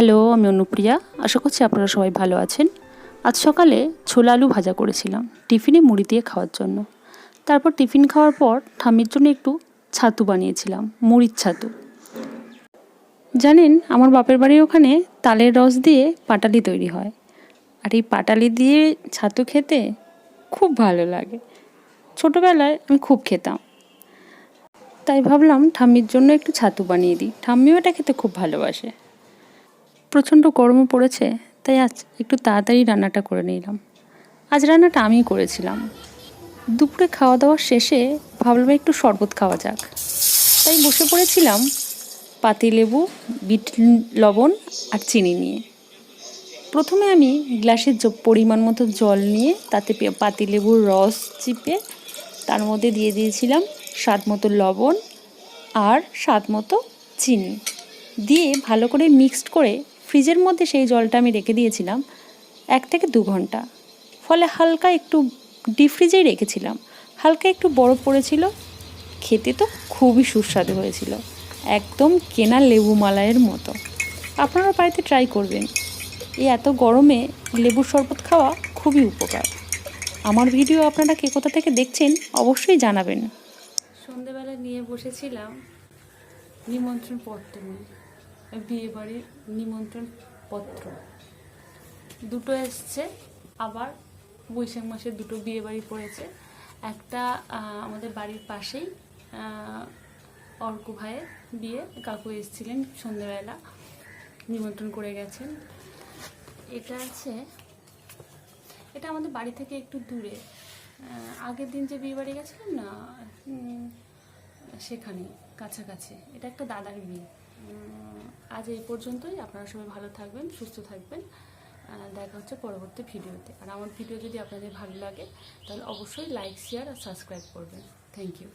Hello, আমি অনুপ্রিয়া। আশা করছি আপনারা সবাই ভালো আছেন। আজ সকালে ছোলা আলু ভাজা করেছিলাম, টিফিনে মুড়ি দিয়ে খাওয়ার জন্য। তারপর টিফিন খাওয়ার পর ঠাম্মির জন্য একটু ছাতু বানিয়েছিলাম, মুড়ির ছাতু। জানেন, আমার বাপের বাড়ির ওখানে তালের রস দিয়ে পাটালি তৈরি হয়। আর এই পাটালি দিয়ে ছাতু খেতে খুব ভালো লাগে। ছোটোবেলায় আমি খুব খেতাম। তাই ভাবলাম ঠাম্মির জন্য একটু ছাতু বানিয়ে দিই। ঠাম্মিও এটা খেতে খুব ভালোবাসে। প্রচণ্ড গরমও পড়েছে, তাই আজ একটু তাড়াতাড়ি রান্নাটা করে নিলাম। আজ রান্নাটা আমিই করেছিলাম। দুপুরে খাওয়া দাওয়া শেষে ভাবলাম একটু শরবত খাওয়া যাক। তাই বসে পড়েছিলাম পাতিলেবু, বিট লবণ আর চিনি নিয়ে। প্রথমে আমি গ্লাসের পরিমাণ মতো জল নিয়ে তাতে পাতিলেবুর রস চিপে তার মধ্যে দিয়ে দিয়েছিলাম স্বাদ মতো লবণ আর স্বাদ মতো চিনি। দিয়ে ভালো করে মিক্সড করে ফ্রিজের মধ্যে সেই জলটা আমি রেখে দিয়েছিলাম এক থেকে দু ঘণ্টা। ফলে হালকা একটু ডিপ ফ্রিজেই রেখেছিলাম। হালকা একটু বরফ পড়েছিল। খেতে তো খুবই সুস্বাদু হয়েছিল। একদম কেনা লেবু মালাইয়ের মতো। আপনারা বাড়িতে ট্রাই করবেন। এই এত গরমে লেবুর শরবত খাওয়া খুবই উপকার। আমার ভিডিও আপনারা কে কোথা থেকে দেখছেন অবশ্যই জানাবেন। সন্ধেবেলা নিয়ে বসেছিলাম। নিমন্ত্রণ পত্র নিয়ে। বিয়ে বাড়ির নিমন্ত্রণ পত্র। দুটো এসছে, আবার বৈশাখ মাসে দুটো বিয়ে বাড়ি পড়েছে। একটা আমাদের বাড়ির পাশেই অর্ক ভাইয়ের বিয়ে। কাকু এসেছিলেন সন্ধেবেলা নিমন্ত্রণ করে গেছেন। এটা আছে, এটা আমাদের বাড়ি থেকে একটু দূরে। আগের দিন যে বিয়ে বাড়ি গেছিলাম না সেখানে কাছাকাছি। এটা একটা দাদার বিয়ে। আজ এই পর্যন্তই। আপনারা সবাই ভালো থাকবেন, সুস্থ থাকবেন। দেখা হচ্ছে পরবর্তী ভিডিওতে। আর আমার ভিডিও যদি আপনাদের ভালো লাগে, তাহলে অবশ্যই লাইক শেয়ার আর সাবস্ক্রাইব করবেন। Thank you